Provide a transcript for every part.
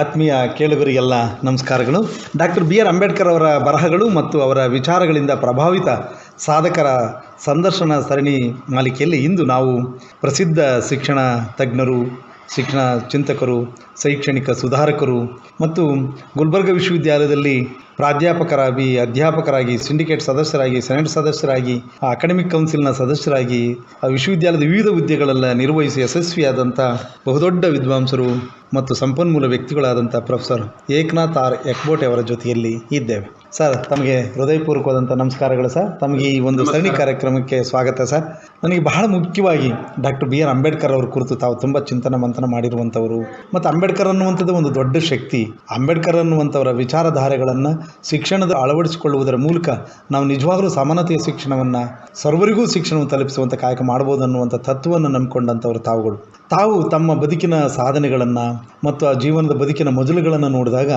ಆತ್ಮೀಯ ಕೇಳುಗರಿಗೆಲ್ಲ ನಮಸ್ಕಾರಗಳು. ಡಾಕ್ಟರ್ ಬಿ ಆರ್ ಅಂಬೇಡ್ಕರ್ ಅವರ ಬರಹಗಳು ಮತ್ತು ಅವರ ವಿಚಾರಗಳಿಂದ ಪ್ರಭಾವಿತ ಸಾಧಕರ ಸಂದರ್ಶನ ಸರಣಿ ಮಾಲಿಕೆಯಲ್ಲಿ ಇಂದು ನಾವು ಪ್ರಸಿದ್ಧ ಶಿಕ್ಷಣ ತಜ್ಞರು, ಶಿಕ್ಷಣ ಚಿಂತಕರು, ಶೈಕ್ಷಣಿಕ ಸುಧಾರಕರು ಮತ್ತು ಗುಲ್ಬರ್ಗ ವಿಶ್ವವಿದ್ಯಾಲಯದಲ್ಲಿ ಪ್ರಾಧ್ಯಾಪಕರಾಗಿ, ಅಧ್ಯಾಪಕರಾಗಿ ಸಿಂಡಿಕೇಟ್ ಸದಸ್ಯರಾಗಿ ಸೆನೆಟ್ ಸದಸ್ಯರಾಗಿ ಅಕಾಡೆಮಿಕ್ ಕೌನ್ಸಿಲ್ನ ಸದಸ್ಯರಾಗಿ, ಆ ವಿಶ್ವವಿದ್ಯಾಲಯದ ವಿವಿಧ ಹುದ್ದೆಗಳೆಲ್ಲ ನಿರ್ವಹಿಸಿ ಯಶಸ್ವಿಯಾದಂಥ ಬಹುದೊಡ್ಡ ವಿದ್ವಾಂಸರು ಮತ್ತು ಸಂಪನ್ಮೂಲ ವ್ಯಕ್ತಿಗಳಾದಂಥ ಪ್ರೊಫೆಸರ್ ಏಕನಾಥ್ ಆರ್ ಎಕ್ಬೋಟೆ ಅವರ ಜೊತೆಯಲ್ಲಿ ಇದ್ದೇವೆ. ಸರ್ ತಮಗೆ ಹೃದಯಪೂರ್ವಕವಾದಂಥ ನಮಸ್ಕಾರಗಳು ಸರ್. ತಮಗೆ ಈ ಒಂದು ಸರಣಿ ಕಾರ್ಯಕ್ರಮಕ್ಕೆ ಸ್ವಾಗತ ಸರ್. ನನಗೆ ಬಹಳ ಮುಖ್ಯವಾಗಿ ಡಾಕ್ಟರ್ ಬಿ ಆರ್ ಅಂಬೇಡ್ಕರ್ ಅವರ ಕುರಿತು ತಾವು ತುಂಬ ಚಿಂತನ ಮಂಥನ ಮಾಡಿರುವಂಥವರು ಮತ್ತು ಅಂಬೇಡ್ಕರ್ ಅನ್ನುವಂಥದ್ದು ಒಂದು ದೊಡ್ಡ ಶಕ್ತಿ. ಅಂಬೇಡ್ಕರ್ ಅನ್ನುವಂಥವರ ವಿಚಾರಧಾರೆಗಳನ್ನು ಶಿಕ್ಷಣದ ಅಳವಡಿಸಿಕೊಳ್ಳುವುದರ ಮೂಲಕ ನಾವು ನಿಜವಾಗಲೂ ಸಮಾನತೆಯ ಶಿಕ್ಷಣವನ್ನು ಸರ್ವರಿಗೂ ಶಿಕ್ಷಣವನ್ನು ತಲುಪಿಸುವಂಥ ಕಾಯಕ ಮಾಡ್ಬೋದು ಅನ್ನುವಂಥ ತತ್ವವನ್ನು ನಂಬಿಕೊಂಡಂಥವ್ರು ತಾವುಗಳು. ತಾವು ತಮ್ಮ ಬದುಕಿನ ಸಾಧನೆಗಳನ್ನು ಮತ್ತು ಆ ಜೀವನದ ಬದುಕಿನ ಮಜಲುಗಳನ್ನು ನೋಡಿದಾಗ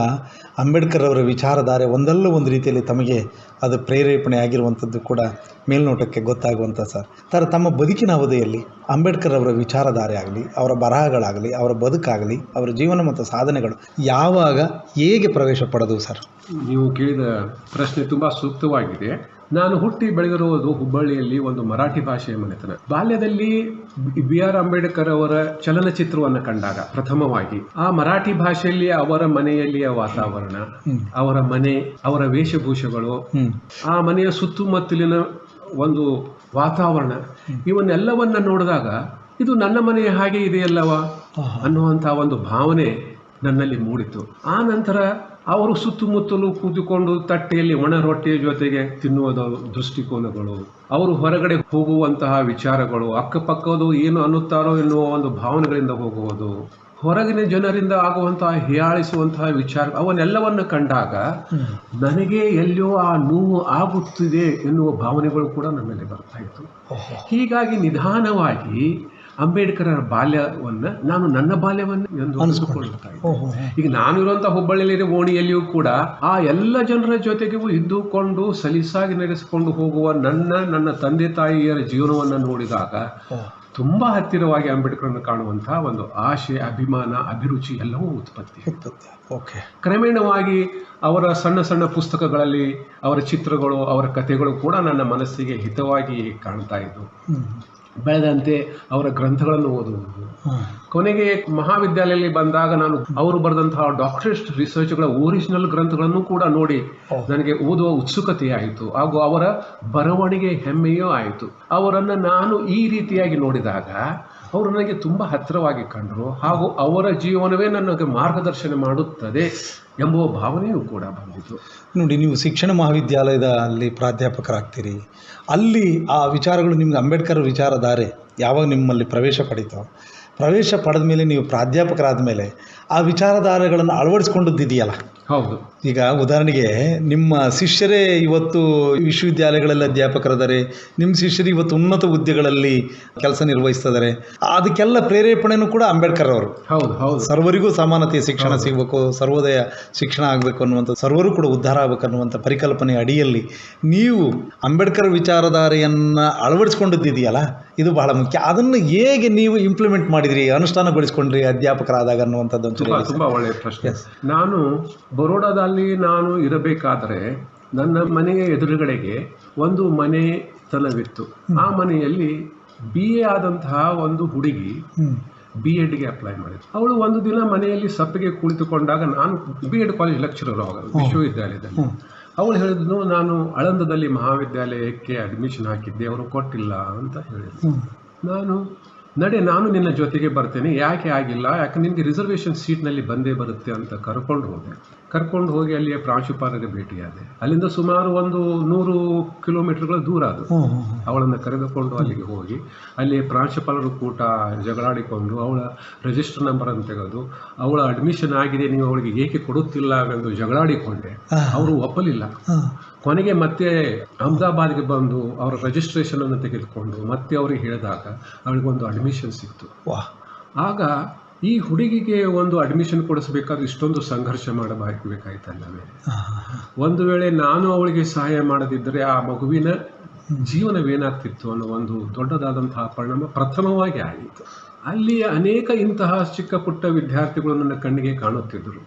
ಅಂಬೇಡ್ಕರ್ ಅವರ ವಿಚಾರಧಾರೆ ಒಂದಲ್ಲ ಒಂದು ರೀತಿಯಲ್ಲಿ ತಮಗೆ ಅದು ಪ್ರೇರೇಪಣೆ ಆಗಿರುವಂಥದ್ದು ಕೂಡ ಮೇಲ್ನೋಟಕ್ಕೆ ಗೊತ್ತಾಗುವಂಥ ಸರ್. ತರ ತಮ್ಮ ಬದುಕಿನ ಅವಧಿಯಲ್ಲಿ ಅಂಬೇಡ್ಕರ್ ಅವರ ವಿಚಾರಧಾರೆ ಆಗಲಿ ಅವರ ಬರಹಗಳಾಗಲಿ ಅವರ ಬದುಕಾಗಲಿ ಅವರ ಜೀವನ ಮತ್ತು ಸಾಧನೆಗಳು ಯಾವಾಗ ಹೇಗೆ ಪ್ರವೇಶ ಪಡೆದವು ಸರ್? ನೀವು ಕೇಳಿದ ಪ್ರಶ್ನೆ ತುಂಬಾ ಸೂಕ್ತವಾಗಿದೆ. ನಾನು ಹುಟ್ಟಿ ಬೆಳೆದಿರುವುದು ಹುಬ್ಬಳ್ಳಿಯಲ್ಲಿ ಒಂದು ಮರಾಠಿ ಭಾಷೆಯ ಮನೆತನ. ಬಾಲ್ಯದಲ್ಲಿ ಬಿ ಆರ್ ಅಂಬೇಡ್ಕರ್ ಅವರ ಚಲನಚಿತ್ರವನ್ನು ಕಂಡಾಗ ಪ್ರಥಮವಾಗಿ ಆ ಮರಾಠಿ ಭಾಷೆಯಲ್ಲಿ ಅವರ ಮನೆಯಲ್ಲಿಯ ವಾತಾವರಣ ಅವರ ಮನೆ ಅವರ ವೇಷಭೂಷಗಳು ಆ ಮನೆಯ ಸುತ್ತಮುತ್ತಲಿನ ಒಂದು ವಾತಾವರಣ ಇವನ್ನೆಲ್ಲವನ್ನ ನೋಡಿದಾಗ ಇದು ನನ್ನ ಮನೆಯ ಹಾಗೆ ಇದೆಯಲ್ಲವ ಅನ್ನುವಂಥ ಒಂದು ಭಾವನೆ ನನ್ನಲ್ಲಿ ಮೂಡಿತು. ಆ ನಂತರ ಅವರು ಸುತ್ತಮುತ್ತಲು ಕೂತುಕೊಂಡು ತಟ್ಟೆಯಲ್ಲಿ ಒಣ ರೊಟ್ಟಿಯ ಜೊತೆಗೆ ತಿನ್ನುವ ದೃಷ್ಟಿಕೋನಗಳು ಅವರು ಹೊರಗಡೆ ಹೋಗುವಂತಹ ವಿಚಾರಗಳು ಅಕ್ಕಪಕ್ಕದು ಏನು ಅನ್ನುತ್ತಾರೋ ಎನ್ನುವ ಒಂದು ಭಾವನೆಗಳಿಂದ ಹೋಗುವುದು. ಹೊರಗಿನ ಜನರಿಂದ ಆಗುವಂತಹ ಹೀಯಾಳಿಸುವಂತಹ ವಿಚಾರ ಅವನ್ನೆಲ್ಲವನ್ನು ಕಂಡಾಗ ನನಗೆ ಎಲ್ಲಿಯೋ ಆ ನೋವು ಆಗುತ್ತಿದೆ ಎನ್ನುವ ಭಾವನೆಗಳು ಕೂಡ ನನ್ನಲ್ಲಿ ಬರ್ತಾ ಇತ್ತು. ಹೀಗಾಗಿ ನಿಧಾನವಾಗಿ ಅಂಬೇಡ್ಕರ್ ಬಾಲ್ಯವನ್ನು ನಾನು ನನ್ನ ಬಾಲ್ಯವನ್ನು ಎಂದು ಅನಿಸಿಕೊಳ್ಳುತ್ತಾ ಇದ್ದೆ. ಈಗ ನಾನು ಇರುವಂತಹ ಹುಬ್ಬಳ್ಳಿಯಲ್ಲಿ ಓಣಿಯಲ್ಲಿಯೂ ಕೂಡ ಆ ಎಲ್ಲ ಜನರ ಜೊತೆಗೂ ಇದ್ದುಕೊಂಡು ಸಲೀಸಾಗಿ ನಡೆಸಿಕೊಂಡು ಹೋಗುವ ನನ್ನ ನನ್ನ ತಂದೆ ತಾಯಿಯರ ಜೀವನವನ್ನು ನೋಡಿದಾಗ ತುಂಬಾ ಹತ್ತಿರವಾಗಿ ಅಂಬೇಡ್ಕರ್ನ ಕಾಣುವಂತಹ ಒಂದು ಆಶೆ ಅಭಿಮಾನ ಅಭಿರುಚಿ ಎಲ್ಲವೂ ಉತ್ಪತ್ತಿ. ಉತ್ಪತ್ತಿ ಓಕೆ. ಕ್ರಮೇಣವಾಗಿ ಅವರ ಸಣ್ಣ ಸಣ್ಣ ಪುಸ್ತಕಗಳಲ್ಲಿ ಅವರ ಚಿತ್ರಗಳು ಅವರ ಕಥೆಗಳು ಕೂಡ ನನ್ನ ಮನಸ್ಸಿಗೆ ಹಿತವಾಗಿ ಕಾಣ್ತಾ ಇದ್ದವು ಬೆಳೆದಂತೆ ಅವರ ಗ್ರಂಥಗಳನ್ನು ಓದುವುದು. ಕೊನೆಗೆ ಮಹಾವಿದ್ಯಾಲಯದಲ್ಲಿ ಬಂದಾಗ ನಾನು ಅವರು ಬರೆದಂತಹ ಡಾಕ್ಟರೇಟ್ ರಿಸರ್ಚ್ಗಳ ಒರಿಜಿನಲ್ ಗ್ರಂಥಗಳನ್ನು ಕೂಡ ನೋಡಿ ನನಗೆ ಓದುವ ಉತ್ಸುಕತೆ ಆಯಿತು. ಹಾಗೂ ಅವರ ಬರವಣಿಗೆ ಹೆಮ್ಮೆಯೂ ಆಯಿತು. ಅವರನ್ನು ನಾನು ಈ ರೀತಿಯಾಗಿ ನೋಡಿದಾಗ ಅವರು ನನಗೆ ತುಂಬ ಹತ್ತಿರವಾಗಿ ಕಂಡರು. ಹಾಗೂ ಅವರ ಜೀವನವೇ ನನಗೆ ಮಾರ್ಗದರ್ಶನ ಮಾಡುತ್ತದೆ ಎಂಬುವ ಭಾವನೆಯೂ ಕೂಡ ಬಂದಿತು. ನೋಡಿ ನೀವು ಶಿಕ್ಷಣ ಮಹಾವಿದ್ಯಾಲಯದ ಅಲ್ಲಿ ಪ್ರಾಧ್ಯಾಪಕರಾಗ್ತೀರಿ. ಅಲ್ಲಿ ಆ ವಿಚಾರಗಳು ನಿಮ್ಗೆ ಅಂಬೇಡ್ಕರ್ ವಿಚಾರಧಾರೆ ಯಾವಾಗ ನಿಮ್ಮಲ್ಲಿ ಪ್ರವೇಶ ಪಡೀತೋ ಪ್ರವೇಶ ಪಡೆದ ಮೇಲೆ ನೀವು ಪ್ರಾಧ್ಯಾಪಕರಾದ ಮೇಲೆ ಆ ವಿಚಾರಧಾರೆಗಳನ್ನು ಅಳವಡಿಸ್ಕೊಂಡದ್ದಿದೆಯಲ್ಲ ಹೌದು. ಈಗ ಉದಾಹರಣೆಗೆ ನಿಮ್ಮ ಶಿಷ್ಯರೇ ಇವತ್ತು ವಿಶ್ವವಿದ್ಯಾಲಯಗಳಲ್ಲಿ ಅಧ್ಯಾಪಕರಿದ್ದಾರೆ ನಿಮ್ಮ ಶಿಷ್ಯರು ಇವತ್ತು ಉನ್ನತ ಹುದ್ದೆಗಳಲ್ಲಿ ಕೆಲಸ ನಿರ್ವಹಿಸ್ತಿದ್ದಾರೆ ಅದಕ್ಕೆಲ್ಲ ಪ್ರೇರೇಪಣೆನೂ ಕೂಡ ಅಂಬೇಡ್ಕರ್ ಅವರು. ಹೌದು ಹೌದು. ಸರ್ವರಿಗೂ ಸಮಾನತೆಯ ಶಿಕ್ಷಣ ಸಿಗಬೇಕು ಸರ್ವೋದಯ ಶಿಕ್ಷಣ ಆಗಬೇಕು ಅನ್ನುವಂಥ ಸರ್ವರು ಕೂಡ ಉದ್ಧಾರ ಆಗಬೇಕು ಅನ್ನುವಂಥ ಪರಿಕಲ್ಪನೆ ಅಡಿಯಲ್ಲಿ ನೀವು ಅಂಬೇಡ್ಕರ್ ವಿಚಾರಧಾರೆಯನ್ನು ಅಳವಡಿಸ್ಕೊಂಡಿದ್ದೀಯಲ್ಲ ಇದು ಬಹಳ ಮುಖ್ಯ. ಅದನ್ನು ಹೇಗೆ ನೀವು ಇಂಪ್ಲಿಮೆಂಟ್ ಮಾಡಿದ್ರಿ ಅನುಷ್ಠಾನಗೊಳಿಸ್ಕೊಂಡ್ರಿ ಅಧ್ಯಾಪಕರಾದಾಗ ಅನ್ನುವಂಥದ್ದು ತುಂಬಾ ತುಂಬಾ ಒಳ್ಳೆಯ ಪ್ರಶ್ನೆ. ನಾನು ಬರೋಡಾದಲ್ಲಿ ನಾನು ಇರಬೇಕಾದ್ರೆ ನನ್ನ ಮನೆಯ ಎದುರುಗಡೆಗೆ ಒಂದು ಮನೆ ಮನೆತನವಿತ್ತು ಆ ಮನೆಯಲ್ಲಿ ಬಿ ಎ ಆದಂತಹ ಒಂದು ಹುಡುಗಿ. ಬಿ ಎಡ್ಗೆ ಅಪ್ಲೈ ಮಾಡಿದ್ರು ಅವಳು ಒಂದು ದಿನ ಮನೆಯಲ್ಲಿ ಸಪ್ಪಿಗೆ ಕುಳಿತುಕೊಂಡಾಗ ನಾನು ಬಿ ಎಡ್ ಕಾಲೇಜ್ ಲೆಕ್ಚರರ್ ಅವಾಗ ವಿಶ್ವವಿದ್ಯಾಲಯದಲ್ಲಿ. ಅವಳು ಹೇಳಿದ್ನು ನಾನು ಆಳಂದದಲ್ಲಿ ಮಹಾವಿದ್ಯಾಲಯಕ್ಕೆ ಅಡ್ಮಿಷನ್ ಹಾಕಿದ್ದೆ ಅವರು ಕೊಟ್ಟಿಲ್ಲ ಅಂತ ಹೇಳಿದ್ರು ನಾನು ನಡೆ ನಾನು ನಿನ್ನ ಜೊತೆಗೆ ಬರ್ತೇನೆ. ಯಾಕೆ ಆಗಿಲ್ಲ? ಯಾಕೆ ನಿಮಗೆ ರಿಸರ್ವೇಷನ್ ಸೀಟ್ನಲ್ಲಿ ಬಂದೇ ಬರುತ್ತೆ ಅಂತ ಕರ್ಕೊಂಡು ಹೋದೆ. ಕರ್ಕೊಂಡು ಹೋಗಿ ಅಲ್ಲಿಯ ಪ್ರಾಂಶುಪಾಲರಿಗೆ ಭೇಟಿಯಾದೆ. ಅಲ್ಲಿಂದ ಸುಮಾರು ಒಂದು ನೂರು ಕಿಲೋಮೀಟರ್ಗಳ ದೂರ ಅದು. ಅವಳನ್ನು ಕರೆದುಕೊಂಡು ಅಲ್ಲಿಗೆ ಹೋಗಿ ಅಲ್ಲಿ ಪ್ರಾಂಶುಪಾಲರು ಕೂಟ ಜಗಳಾಡಿಕೊಂಡು ಅವಳ ರಿಜಿಸ್ಟರ್ ನಂಬರ್ ಅನ್ನು ತೆಗೆದು ಅವಳ ಅಡ್ಮಿಷನ್ ಆಗಿದೆ ನೀವು ಅವಳಿಗೆ ಏಕೆ ಕೊಡುತ್ತಿಲ್ಲ ಎಂದು ಜಗಳಾಡಿಕೊಂಡೆ. ಅವರು ಒಪ್ಪಲಿಲ್ಲ. ಕೊನೆಗೆ ಮತ್ತೆ ಅಹಮದಾಬಾದ್ಗೆ ಬಂದು ಅವರ ರಿಜಿಸ್ಟ್ರೇಷನ್ ಅನ್ನು ತೆಗೆದುಕೊಂಡು ಮತ್ತೆ ಅವರಿಗೆ ಹೇಳಿದಾಗ ಅವಳಿಗೊಂದು ಅಡ್ಮಿಷನ್ ಸಿಕ್ತು. ವಾಹ್ ಆಗ ಈ ಹುಡುಗಿಗೆ ಒಂದು ಅಡ್ಮಿಷನ್ ಕೊಡಿಸ್ಬೇಕಾದ್ರೆ ಇಷ್ಟೊಂದು ಸಂಘರ್ಷ ಮಾಡಬೇಕಾಯ್ತಲ್ಲವೇ? ಒಂದು ವೇಳೆ ನಾನು ಅವಳಿಗೆ ಸಹಾಯ ಮಾಡದಿದ್ದರೆ ಆ ಮಗುವಿನ ಜೀವನವೇನಾಗ್ತಿತ್ತು ಅನ್ನೋ ಒಂದು ದೊಡ್ಡದಾದಂತಹ ಪರಿಣಾಮ ಪ್ರಥಮವಾಗಿ ಆಯಿತು. ಅಲ್ಲಿ ಅನೇಕ ಇಂತಹ ಚಿಕ್ಕ ಪುಟ್ಟ ವಿದ್ಯಾರ್ಥಿಗಳು ನನ್ನ ಕಣ್ಣಿಗೆ ಕಾಣುತ್ತಿದ್ದರು.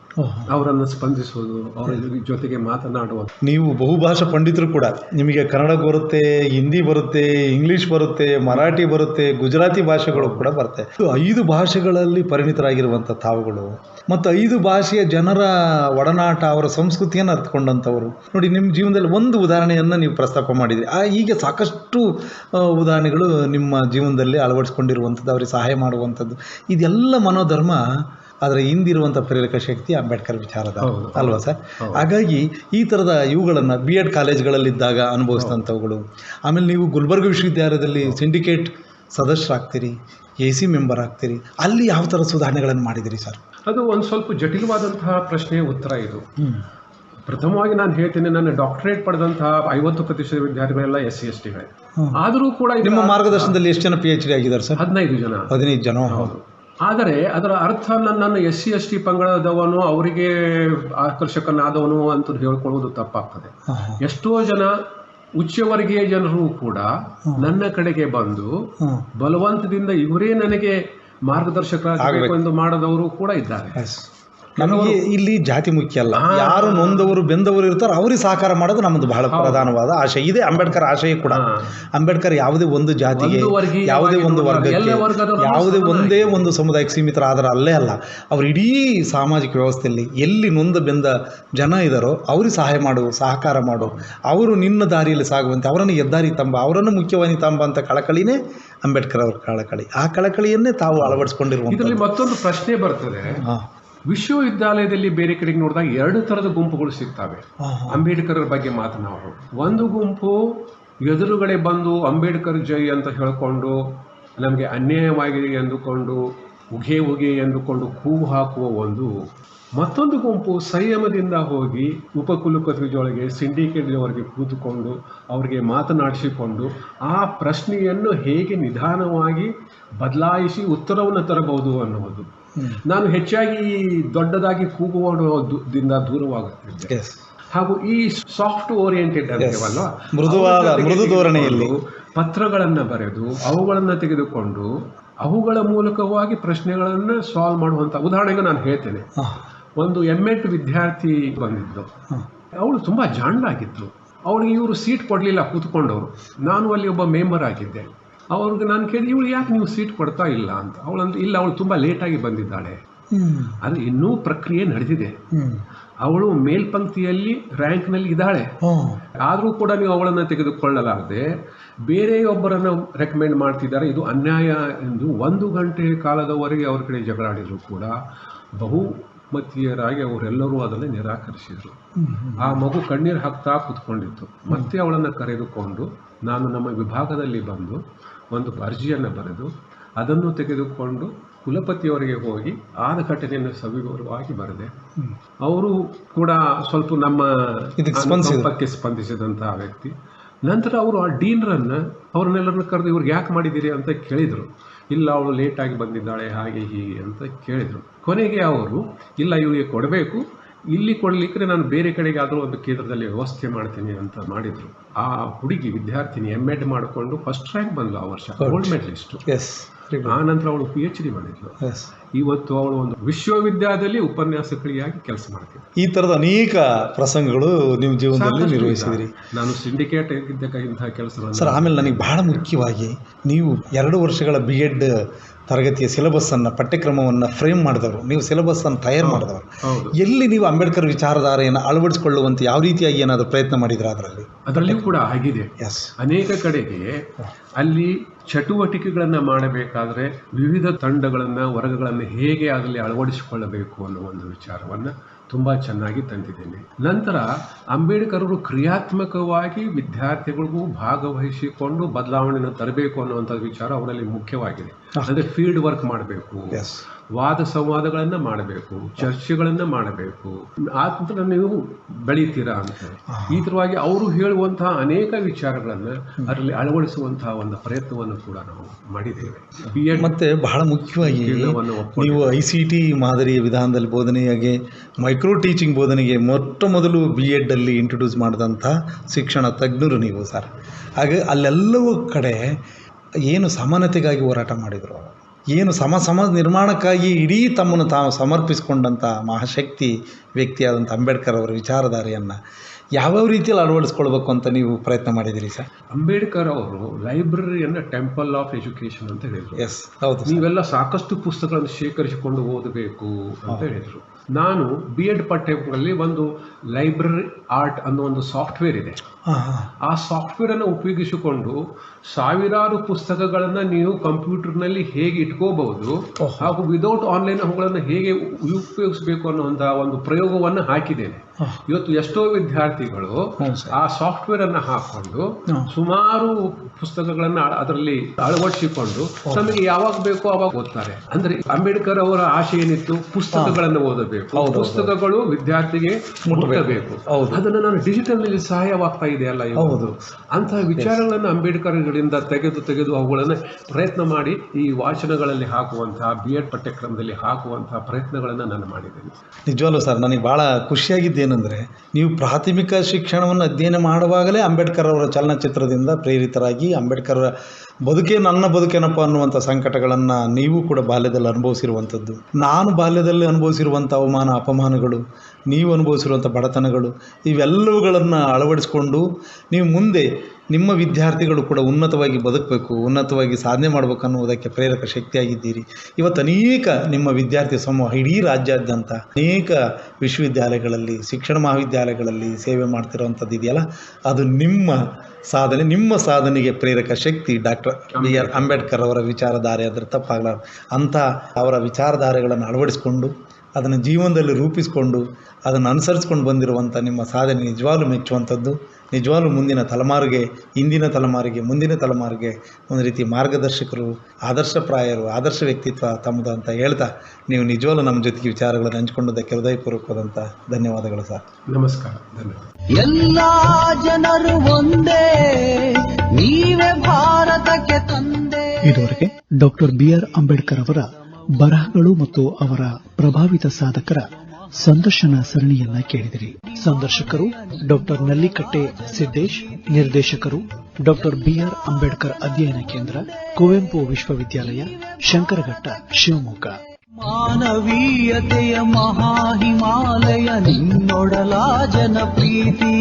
ಅವರನ್ನು ಸ್ಪಂದಿಸುವುದು ಅವರ ಜೊತೆಗೆ ಮಾತನಾಡುವ ನೀವು ಬಹುಭಾಷಾ ಪಂಡಿತರು ಕೂಡ ನಿಮಗೆ ಕನ್ನಡ ಬರುತ್ತೆ ಹಿಂದಿ ಬರುತ್ತೆ ಇಂಗ್ಲಿಷ್ ಬರುತ್ತೆ ಮರಾಠಿ ಬರುತ್ತೆ ಗುಜರಾತಿ ಭಾಷೆಗಳು ಕೂಡ ಬರುತ್ತೆ. ಐದು ಭಾಷೆಗಳಲ್ಲಿ ಪರಿಣಿತರಾಗಿರುವಂಥ ತಾವುಗಳು. ಮತ್ತು ಐದು ಭಾಷೆಯ ಜನರ ಒಡನಾಟ ಅವರ ಸಂಸ್ಕೃತಿಯನ್ನು ಅರ್ಥಕೊಂಡಂಥವರು ನೋಡಿ ನಿಮ್ಮ ಜೀವನದಲ್ಲಿ ಒಂದು ಉದಾಹರಣೆಯನ್ನು ನೀವು ಪ್ರಸ್ತಾಪ ಮಾಡಿದ್ರಿ. ಆ ಹೀಗೆ ಸಾಕಷ್ಟು ಉದಾಹರಣೆಗಳು ನಿಮ್ಮ ಜೀವನದಲ್ಲಿ ಅಳವಡಿಸ್ಕೊಂಡಿರುವಂಥದ್ದು ಅವರಿಗೆ ಸಹಾಯ ಮಾಡುವಂಥದ್ದು. ಇದೆಲ್ಲ ಮನೋಧರ್ಮ ಆದರೆ ಹಿಂದಿರುವಂಥ ಪ್ರೇರಕ ಶಕ್ತಿ ಅಂಬೇಡ್ಕರ್ ವಿಚಾರದ. ಅಲ್ವಾ ಸರ್? ಹಾಗಾಗಿ ಈ ಥರದ ಇವುಗಳನ್ನು ಬಿ ಎಡ್ ಕಾಲೇಜ್ಗಳಲ್ಲಿದ್ದಾಗ ಅನುಭವಿಸಿದಂಥವುಗಳು. ಆಮೇಲೆ ನೀವು ಗುಲ್ಬರ್ಗ ವಿಶ್ವವಿದ್ಯಾಲಯದಲ್ಲಿ ಸಿಂಡಿಕೇಟ್ ಸದಸ್ಯರಾಗ್ತೀರಿ ಎ ಸಿ ಮೆಂಬರ್ ಆಗ್ತೀರಿ ಅಲ್ಲಿ ಯಾವ ಥರ ಸುಧಾರಣೆಗಳನ್ನು ಮಾಡಿದಿರಿ ಸರ್? ಅದು ಒಂದು ಸ್ವಲ್ಪ ಜಟಿಲವಾದಂತಹ ಪ್ರಶ್ನೆಯ ಉತ್ತರ ಇದು. ಪ್ರಥಮವಾಗಿ ನಾನು ಹೇಳ್ತೇನೆ ನನ್ನ ಡಾಕ್ಟರೇಟ್ ಪಡೆದಂತಹ ಐವತ್ತು ಪ್ರತಿಶತ ವಿದ್ಯಾರ್ಥಿಗಳೆಲ್ಲ ಎಸ್ ಸಿ ಎಸ್ ಟಿಗಳೇ ಆದರೂ ಕೂಡ ನಿಮ್ಮ ಮಾರ್ಗದರ್ಶನದಲ್ಲಿ ಎಷ್ಟು ಜನ ಪಿ ಎಚ್ ಡಿ ಆಗಿದ್ದಾರೆ ಸರ್? ಹದಿನೈದು ಜನ. ಹದಿನೈದು ಜನ ಹೌದು. ಆದರೆ ಅದರ ಅರ್ಥ ನನ್ನ ಎಸ್ ಸಿ ಎಸ್ ಟಿ ಪಂಗಡದವನು ಅವರಿಗೆ ಆಕರ್ಷಕನಾದವನು ಅಂತ ಹೇಳ್ಕೊಳ್ಳುವುದು ತಪ್ಪಾಗ್ತದೆ. ಎಷ್ಟೋ ಜನ ಉಚ್ಚವರ್ಗೀಯ ಜನರು ಕೂಡ ನನ್ನ ಕಡೆಗೆ ಬಂದು ಬಲವಂತದಿಂದ ಇವರೇ ನನಗೆ ಮಾರ್ಗದರ್ಶಕರಾಗಬೇಕು ಎಂದು ಮಾಡದವರು ಕೂಡ ಇದ್ದಾರೆ. ನಮಗೆ ಇಲ್ಲಿ ಜಾತಿ ಮುಖ್ಯ ಅಲ್ಲ. ಯಾರು ನೊಂದವರು ಬೆಂದವರು ಇರ್ತಾರೋ ಅವ್ರಿಗೆ ಸಹಕಾರ ಮಾಡೋದು ನಮ್ಮದು ಬಹಳ ಪ್ರಧಾನವಾದ ಆಶಯ. ಇದೆ ಅಂಬೇಡ್ಕರ್ ಆಶಯ ಕೂಡ. ಅಂಬೇಡ್ಕರ್ ಯಾವುದೇ ಒಂದು ಜಾತಿಗೆ ಯಾವುದೇ ಒಂದು ವರ್ಗಕ್ಕೆ ಯಾವುದೇ ಒಂದೇ ಒಂದು ಸಮುದಾಯಕ್ಕೆ ಸೀಮಿತರಾದರೆ ಅಲ್ಲೇ ಅಲ್ಲ. ಅವರು ಇಡೀ ಸಾಮಾಜಿಕ ವ್ಯವಸ್ಥೆಯಲ್ಲಿ ಎಲ್ಲಿ ನೊಂದ ಬೆಂದ ಜನ ಇದ್ದಾರೋ ಅವ್ರಿಗೆ ಸಹಾಯ ಮಾಡು ಸಹಕಾರ ಮಾಡು. ಅವರು ನಿನ್ನ ದಾರಿಯಲ್ಲಿ ಸಾಗುವಂತೆ ಅವರನ್ನು ಎದ್ದಾರಿ ತಂಬ ಅವರನ್ನು ಮುಖ್ಯವಾಗಿ ತಂಬ ಅಂತ ಕಳಕಳಿನೇ ಅಂಬೇಡ್ಕರ್ ಅವ್ರ ಕಳಕಳಿ. ಆ ಕಳಕಳಿಯನ್ನೇ ತಾವು ಅಳವಡಿಸ್ಕೊಂಡಿರುವಂಥ ಮತ್ತೊಂದು ಪ್ರಶ್ನೆ ಬರ್ತದೆ. ಹಾಂ. ವಿಶ್ವವಿದ್ಯಾಲಯದಲ್ಲಿ ಬೇರೆ ಕಡೆಗೆ ನೋಡಿದಾಗ ಎರಡು ತರದ ಗುಂಪುಗಳು ಸಿಗ್ತವೆ. ಅಂಬೇಡ್ಕರ್ ಬಗ್ಗೆ ಮಾತನಾಡೋರು. ಒಂದು ಗುಂಪು ಎದುರುಗಡೆ ಬಂದು ಅಂಬೇಡ್ಕರ್ ಜೈ ಅಂತ ಹೇಳಿಕೊಂಡು ನಮಗೆ ಅನ್ಯಾಯವಾಗಿದೆ ಎಂದುಕೊಂಡು ಉಗೆ ಉಗೆ ಎಂದುಕೊಂಡು ಕೂಗು ಹಾಕುವ ಒಂದು. ಮತ್ತೊಂದು ಗುಂಪು ಸಂಯಮದಿಂದ ಹೋಗಿ ಉಪಕುಲಪತಿಯೊಳಗೆ ಸಿಂಡಿಕೇಟ್ವರೆಗೆ ಕೂತುಕೊಂಡು ಅವರಿಗೆ ಮಾತನಾಡಿಸಿಕೊಂಡು ಆ ಪ್ರಶ್ನೆಯನ್ನು ಹೇಗೆ ನಿಧಾನವಾಗಿ ಬದಲಾಯಿಸಿ ಉತ್ತರವನ್ನು ತರಬಹುದು ಅನ್ನುವುದು. ನಾನು ಹೆಚ್ಚಾಗಿ ದೊಡ್ಡದಾಗಿ ಕೂಗುವುದರಿಂದ ದೂರವಾಗುತ್ತಿದ್ದೆ. ಹಾಗೂ ಈ ಸಾಫ್ಟ್ ಓರಿಯೆಂಟೆಡ್ ಅಂತೇವಲ್ವಾ ಮೃದುವಾದ- ಮೃದು ಧೋರಣೆಯಲ್ಲಿ. ಪತ್ರಗಳನ್ನು ಬರೆದು ಅವುಗಳನ್ನು ತೆಗೆದುಕೊಂಡು ಅವುಗಳ ಮೂಲಕವಾಗಿ ಪ್ರಶ್ನೆಗಳನ್ನು ಸಾಲ್ವ್ ಮಾಡುವಂತ ಉದಾಹರಣೆಗೆ ನಾನು ಹೇಳ್ತೇನೆ. ಒಂದು ಎಂ ಎಡ್ ವಿದ್ಯಾರ್ಥಿ ಬಂದಿದ್ದು. ಅವಳು ತುಂಬಾ ಜಾಣಾಗಿದ್ಲು ಅವಳಿಗೆ ಇವರು ಸೀಟ್ ಕೊಡಲಿಲ್ಲ ಕೂತ್ಕೊಂಡವರು. ನಾನು ಅಲ್ಲಿ ಒಬ್ಬ ಮೆಂಬರ್ ಆಗಿದ್ದೆ. ಅವ್ರಿಗೆ ನಾನು ಕೇಳಿದೆ ಇವಳು ಯಾಕೆ ನೀವು ಸೀಟ್ ಕೊಡ್ತಾ ಇಲ್ಲ ಅಂತ? ಅವಳಂದ್ರೆ ಇಲ್ಲ ಅವಳು ತುಂಬ ಲೇಟಾಗಿ ಬಂದಿದ್ದಾಳೆ. ಅದು ಇನ್ನೂ ಪ್ರಕ್ರಿಯೆ ನಡೆದಿದೆ. ಅವಳು ಮೇಲ್ಪಂಕ್ತಿಯಲ್ಲಿ ರ್ಯಾಂಕ್ನಲ್ಲಿ ಇದ್ದಾಳೆ. ಆದರೂ ಕೂಡ ನೀವು ಅವಳನ್ನು ತೆಗೆದುಕೊಳ್ಳಲಾರದೆ ಬೇರೆಯೊಬ್ಬರನ್ನು ರೆಕಮೆಂಡ್ ಮಾಡ್ತಿದ್ದಾರೆ. ಇದು ಅನ್ಯಾಯ ಎಂದು ಒಂದು ಗಂಟೆ ಕಾಲದವರೆಗೆ ಅವ್ರ ಕಡೆ ಜಗಳಾಡಿದ್ರು ಕೂಡ ಬಹುಮತೀಯರಾಗಿ ಅವರೆಲ್ಲರೂ ಅದನ್ನು ನಿರಾಕರಿಸಿದರು. ಆ ಮಗು ಕಣ್ಣೀರು ಹಾಕ್ತಾ ಕೂತ್ಕೊಂಡಿತ್ತು. ಮತ್ತೆ ಅವಳನ್ನು ಕರೆದುಕೊಂಡು ನಾನು ನಮ್ಮ ವಿಭಾಗದಲ್ಲಿ ಬಂದು ಒಂದು ಅರ್ಜಿಯನ್ನು ಬರೆದು ಅದನ್ನು ತೆಗೆದುಕೊಂಡು ಕುಲಪತಿಯವರಿಗೆ ಹೋಗಿ ಆದ ಘಟನೆಯನ್ನು ಸವಿವರವಾಗಿ ಬರೆದೆ. ಅವರು ಕೂಡ ಸ್ವಲ್ಪ ನಮ್ಮ ಸ್ಪಂದಿಸಿದ್ರು. ಸ್ಪಂದಿಸಿದಂತಹ ವ್ಯಕ್ತಿ. ನಂತರ ಅವರು ಆ ಡೀನ್ರನ್ನು ಅವ್ರನ್ನೆಲ್ಲರನ್ನು ಕರೆದು ಇವ್ರಿಗೆ ಯಾಕೆ ಮಾಡಿದ್ದೀರಿ? ಅಂತ ಕೇಳಿದರು. ಇಲ್ಲ ಅವಳು ಲೇಟಾಗಿ ಬಂದಿದ್ದಾಳೆ ಹಾಗೆ ಹೀಗೆ ಅಂತ ಕೇಳಿದರು. ಕೊನೆಗೆ ಅವರು ಇಲ್ಲ ಇವರಿಗೆ ಕೊಡಬೇಕು ಇಲ್ಲಿ ಕೊಡಲಿಕ್ಕೆ ನಾನು ಬೇರೆ ಕಡೆಗೆ ಆದರೂ ಒಂದು ಕೇಂದ್ರದಲ್ಲಿ ವ್ಯವಸ್ಥೆ ಮಾಡ್ತೀನಿ ಅಂತ ಮಾಡಿದರು. ಆ ಹುಡುಗಿ ವಿದ್ಯಾರ್ಥಿನಿ ಎಂ ಎಡ್ ಮಾಡಿಕೊಂಡು ಫಸ್ಟ್ ರ್ಯಾಂಕ್ ಬಂದಳು ಆ ವರ್ಷ ಗೋಲ್ಡ್ ಮೆಡಲಿಸ್ಟು ಎಸ್ ಆ ನಂತರ ಅವಳು ಪಿ ಎಚ್ ಡಿ ಮಾಡಿದ್ಲು. ಎಸ್ ಇವತ್ತು ಅವಳು ಒಂದು ವಿಶ್ವವಿದ್ಯಾಲಯದಲ್ಲಿ ಉಪನ್ಯಾಸಕಳಿಯಾಗಿ ಕೆಲಸ ಮಾಡ್ತಿದ್ದೆ ಈ ತರದ ಅನೇಕ ಪ್ರಸಂಗಗಳು ನಿಮ್ಮ ಜೀವನದಲ್ಲಿ ನಿರ್ವಹಿಸಿದಿರಿ. ನಾನು ಸಿಂಡಿಕೇಟ್ ಇದ್ದ ಇಂತಹ ಕೆಲಸ ಸರ್ ಆಮೇಲೆ ನನಗೆ ಬಹಳ ಮುಖ್ಯವಾಗಿ ನೀವು ಎರಡು ವರ್ಷಗಳ ಬಿ ಎಡ್ ತರಗತಿಯ ಸಿಲೆಬಸ್ಸನ್ನು ಪಠ್ಯಕ್ರಮವನ್ನ ಫ್ರೇಮ್ ಮಾಡಿದವರು. ನೀವು ಸಿಲೆಬಸ್ಸನ್ನು ತಯಾರು ಮಾಡಿದವರು. ಎಲ್ಲಿ ನೀವು ಅಂಬೇಡ್ಕರ್ ವಿಚಾರಧಾರೆಯನ್ನು ಅಳವಡಿಸಿಕೊಳ್ಳುವಂತ ಯಾವ ರೀತಿಯಾಗಿ ಏನಾದರೂ ಪ್ರಯತ್ನ ಮಾಡಿದ್ರ ಅದರಲ್ಲಿ? ಅದರಲ್ಲಿ ಕೂಡ ಆಗಿದೆ. ಎಸ್ ಅನೇಕ ಕಡೆಗೆ ಅಲ್ಲಿ ಚಟುವಟಿಕೆಗಳನ್ನು ಮಾಡಬೇಕಾದ್ರೆ ವಿವಿಧ ತಂಡಗಳನ್ನು ವರ್ಗಗಳನ್ನು ಹೇಗೆ ಅದರಲ್ಲಿ ಅಳವಡಿಸಿಕೊಳ್ಳಬೇಕು ಅನ್ನೋ ಒಂದು ವಿಚಾರವನ್ನು ತುಂಬ ಚೆನ್ನಾಗಿ ತಂದಿದ್ದೇನೆ. ನಂತರ ಅಂಬೇಡ್ಕರ್ ಅವರು ಕ್ರಿಯಾತ್ಮಕವಾಗಿ ವಿದ್ಯಾರ್ಥಿಗಳಿಗೂ ಭಾಗವಹಿಸಿಕೊಂಡು ಬದಲಾವಣೆಯನ್ನು ತರಬೇಕು ಅನ್ನುವಂಥ ವಿಚಾರ ಅವರಲ್ಲಿ ಮುಖ್ಯವಾಗಿದೆ. ಅಂದರೆ ಫೀಲ್ಡ್ ವರ್ಕ್ ಮಾಡಬೇಕು. ವಾದ ಸಂವಾದಗಳನ್ನು ಮಾಡಬೇಕು ಚರ್ಚೆಗಳನ್ನು ಮಾಡಬೇಕು. ಆ ನಂತರ ನೀವು ಬೆಳೀತೀರಾ ಅಂತ. ಈ ತರವಾಗಿ ಅವರು ಹೇಳುವಂತಹ ಅನೇಕ ವಿಚಾರಗಳನ್ನು ಅದರಲ್ಲಿ ಅಳವಡಿಸುವಂತಹ ಒಂದು ಪ್ರಯತ್ನವನ್ನು ಕೂಡ ನಾವು ಮಾಡಿದ್ದೇವೆ. ಬಿ ಎಡ್ ಮತ್ತೆ ಬಹಳ ಮುಖ್ಯವಾಗಿ ನೀವು ಐ ಸಿ ಟಿ ಮಾದರಿಯ ವಿಧಾನದಲ್ಲಿ ಬೋಧನೆಯಾಗಿ ಮೈಕ್ರೋ ಟೀಚಿಂಗ್ ಬೋಧನೆಗೆ ಮೊಟ್ಟ ಮೊದಲು ಬಿ ಎಡ್ಡಲ್ಲಿ ಇಂಟ್ರೊಡ್ಯೂಸ್ ಮಾಡಿದಂಥ ಶಿಕ್ಷಣ ತಜ್ಞರು ನೀವು ಸರ್ ಹಾಗೆ ಅಲ್ಲೆಲ್ಲವೂ ಕಡೆ ಏನು ಸಮಾನತೆಗಾಗಿ ಹೋರಾಟ ಮಾಡಿದರು ಏನು ಸಮ ನಿರ್ಮಾಣಕ್ಕಾಗಿ ಇಡೀ ತಮ್ಮನ್ನು ತಾವು ಸಮರ್ಪಿಸಿಕೊಂಡಂಥ ಮಹಾಶಕ್ತಿ ವ್ಯಕ್ತಿಯಾದಂಥ ಅಂಬೇಡ್ಕರ್ ಅವರ ವಿಚಾರಧಾರೆಯನ್ನು ಯಾವ್ಯಾವ ರೀತಿಯಲ್ಲಿ ಅಳವಡಿಸ್ಕೊಳ್ಬೇಕು ಅಂತ ನೀವು ಪ್ರಯತ್ನ ಮಾಡಿದ್ದೀರಿ ಸರ್? ಅಂಬೇಡ್ಕರ್ ಅವರು ಲೈಬ್ರರಿಯನ್ನು ಟೆಂಪಲ್ ಆಫ್ ಎಜುಕೇಶನ್ ಅಂತ ಹೇಳಿದ್ರು. ಎಸ್ ಹೌದು ನೀವೆಲ್ಲ ಸಾಕಷ್ಟು ಪುಸ್ತಕಗಳನ್ನು ಶೇಖರಿಸಿಕೊಂಡು ಓದಬೇಕು ಅಂತ ಹೇಳಿದರು. ನಾನು ಬಿ ಎಡ್ ಪಠ್ಯಗಳಲ್ಲಿ ಒಂದು ಲೈಬ್ರರಿ ಆರ್ಟ್ ಅನ್ನೋ ಒಂದು ಸಾಫ್ಟ್ವೇರ್ ಇದೆ. ಆ ಸಾಫ್ಟ್ವೇರ್ ಅನ್ನು ಉಪಯೋಗಿಸಿಕೊಂಡು ಸಾವಿರಾರು ಪುಸ್ತಕಗಳನ್ನು ನೀವು ಕಂಪ್ಯೂಟರ್ನಲ್ಲಿ ಹೇಗೆ ಇಟ್ಕೋಬಹುದು ಹಾಗೂ ವಿದೌಟ್ ಆನ್ಲೈನ್ ಅವುಗಳನ್ನು ಹೇಗೆ ಉಪಯೋಗಿಸಬೇಕು ಅನ್ನುವಂತಹ ಒಂದು ಪ್ರಯೋಗವನ್ನು ಹಾಕಿದ್ದೇನೆ. ಇವತ್ತು ಎಷ್ಟೋ ವಿದ್ಯಾರ್ಥಿಗಳು ಆ ಸಾಫ್ಟ್ವೇರ್ ಅನ್ನ ಹಾಕೊಂಡು ಸುಮಾರು ಪುಸ್ತಕಗಳನ್ನ ಅದರಲ್ಲಿ ಅಳವಡಿಸಿಕೊಂಡು ತಮಗೆ ಯಾವಾಗ ಬೇಕೋ ಅವಾಗ ಓದ್ತಾರೆ. ಅಂದ್ರೆ ಅಂಬೇಡ್ಕರ್ ಅವರ ಆಶೆ ಏನಿತ್ತು? ಪುಸ್ತಕಗಳನ್ನು ಓದಬೇಕು. ಪುಸ್ತಕಗಳು ವಿದ್ಯಾರ್ಥಿಗೆ ಮುಟ್ಟಬೇಕು ಅದನ್ನ ನಾನು ಡಿಜಿಟಲ್ನಲ್ಲಿ ಸಹಾಯವಾಗ್ತಾ ಇದೆಯಲ್ಲ ಹೌದು. ಅಂತಹ ವಿಚಾರಗಳನ್ನು ಅಂಬೇಡ್ಕರ್ಗಳಿಂದ ತೆಗೆದು ತೆಗೆದು ಅವುಗಳನ್ನು ಪ್ರಯತ್ನ ಮಾಡಿ ಈ ವಾಚನಗಳಲ್ಲಿ ಹಾಕುವಂತಹ ಬಿ ಎಡ್ ಪಠ್ಯಕ್ರಮದಲ್ಲಿ ಹಾಕುವಂತಹ ಪ್ರಯತ್ನಗಳನ್ನು ನಾನು ಮಾಡಿದ್ದೇನೆ. ನಿಜವಲ್ಲೂ ಸರ್ ನನಗೆ ಬಹಳ ಭಾಳ ಖುಷಿಯಾಗಿದ್ದೇನೆಂದರೆ ನೀವು ಪ್ರಾಥಮಿಕ ಶಿಕ್ಷಣವನ್ನು ಅಧ್ಯಯನ ಮಾಡುವಾಗಲೇ ಅಂಬೇಡ್ಕರ್ ಅವರ ಚಲನಚಿತ್ರದಿಂದ ಪ್ರೇರಿತರಾಗಿ ಅಂಬೇಡ್ಕರ್ ಬದುಕೆ ನನ್ನ ಬದುಕೇನಪ್ಪ ಅನ್ನುವಂಥ ಸಂಕಟಗಳನ್ನು ನೀವು ಕೂಡ ಬಾಲ್ಯದಲ್ಲಿ ಅನುಭವಿಸಿರುವಂಥದ್ದು. ನಾನು ಬಾಲ್ಯದಲ್ಲಿ ಅನುಭವಿಸಿರುವಂಥ ಅವಮಾನ, ಅಪಮಾನಗಳು ನೀವು ಅನುಭವಿಸಿರುವಂಥ ಬಡತನಗಳು, ಇವೆಲ್ಲವುಗಳನ್ನು ಅಳವಡಿಸಿಕೊಂಡು ನೀವು ಮುಂದೆ ನಿಮ್ಮ ವಿದ್ಯಾರ್ಥಿಗಳು ಕೂಡ ಉನ್ನತವಾಗಿ ಬದುಕಬೇಕು, ಉನ್ನತವಾಗಿ ಸಾಧನೆ ಮಾಡಬೇಕು ಅನ್ನುವುದಕ್ಕೆ ಪ್ರೇರಕ ಶಕ್ತಿಯಾಗಿದ್ದೀರಿ. ಇವತ್ತು ಅನೇಕ ನಿಮ್ಮ ವಿದ್ಯಾರ್ಥಿ ಸಮೂಹ ಇಡೀ ರಾಜ್ಯಾದ್ಯಂತ ಅನೇಕ ವಿಶ್ವವಿದ್ಯಾಲಯಗಳಲ್ಲಿ, ಶಿಕ್ಷಣ ಮಹಾವಿದ್ಯಾಲಯಗಳಲ್ಲಿ ಸೇವೆ ಮಾಡ್ತಿರೋವಂಥದ್ದು ಇದೆಯಲ್ಲ? ಅದು ನಿಮ್ಮ ಸಾಧನೆ, ನಿಮ್ಮ ಸಾಧನೆಗೆ ಪ್ರೇರಕ ಶಕ್ತಿ. ಡಾಕ್ಟರ್ ಬಿ ಆರ್ ಅಂಬೇಡ್ಕರ್ ಅವರ ವಿಚಾರಧಾರೆ ಅದರ ತಪ್ಪಾಗಲಾರ ಅಂಥ ಅವರ ವಿಚಾರಧಾರೆಗಳನ್ನು ಅಳವಡಿಸಿಕೊಂಡು ಅದನ್ನು ಜೀವನದಲ್ಲಿ ರೂಪಿಸಿಕೊಂಡು ಅದನ್ನು ಅನುಸರಿಸ್ಕೊಂಡು ಬಂದಿರುವಂಥ ನಿಮ್ಮ ಸಾಧನೆ ನಿಜವಾಗ್ಲೂ ಮೆಚ್ಚುವಂಥದ್ದು. ನಿಜವಾಗ್ಲೂ ಮುಂದಿನ ತಲೆಮಾರಿಗೆ ಇಂದಿನ ತಲೆಮಾರಿಗೆ ಮುಂದಿನ ತಲೆಮಾರಿಗೆ ಒಂದು ರೀತಿ ಮಾರ್ಗದರ್ಶಕರು ಆದರ್ಶಪ್ರಾಯರು ಆದರ್ಶ ವ್ಯಕ್ತಿತ್ವ ತಮ್ಮದು ಅಂತ ಹೇಳ್ತಾ ನೀವು ನಿಜವಾಗ್ಲೂ ನಮ್ಮ ಜೊತೆಗೆ ವಿಚಾರಗಳನ್ನು ಹಂಚಿಕೊಂಡದಕ್ಕೆ ಹೃದಯಪೂರ್ವಕವಾದಂಥ ಧನ್ಯವಾದಗಳು ಸರ್. ನಮಸ್ಕಾರ ಧನ್ಯವಾದ. ಎಲ್ಲಾ ಜನರು ಒಂದೇ ನೀವೇ ಭಾರತಕ್ಕೆ ತಂದೆ. ಇದುವರೆಗೆ ಡಾಕ್ಟರ್ ಬಿ ಆರ್ ಅಂಬೇಡ್ಕರ್ ಅವರ ಬರಹಗಳು ಮತ್ತು ಅವರ ಪ್ರಭಾವಿತ ಸಾಧಕರ ಸಂದರ್ಶನ ಸರಣಿಯನ್ನ ಕೇಳಿದಿರಿ. ಸಂದರ್ಶಕರು ಡಾಕ್ಟರ್ ನಲ್ಲಿಕಟ್ಟೆ ಸಿದ್ದೇಶ್ ನಿರ್ದೇಶಕರು ಡಾಕ್ಟರ್ ಬಿಆರ್ ಅಂಬೇಡ್ಕರ್ ಅಧ್ಯಯನ ಕೇಂದ್ರ ಕುವೆಂಪು ವಿಶ್ವವಿದ್ಯಾಲಯ ಶಂಕರಘಟ್ಟ ಶಿವಮೊಗ್ಗ. ಮಾನವೀಯತೆಯ ಮಹಾಹಿಮಾಲಯ ನಿನ್ನೊಡಲ ಜನಪ್ರೀತಿ.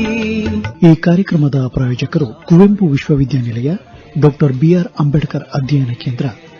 ಈ ಕಾರ್ಯಕ್ರಮದ ಪ್ರಾಯೋಜಕರು ಕುವೆಂಪು ವಿಶ್ವವಿದ್ಯಾನಿಲಯ ಡಾಕ್ಟರ್ ಬಿಆರ್ ಅಂಬೇಡ್ಕರ್ ಅಧ್ಯಯನ ಕೇಂದ್ರ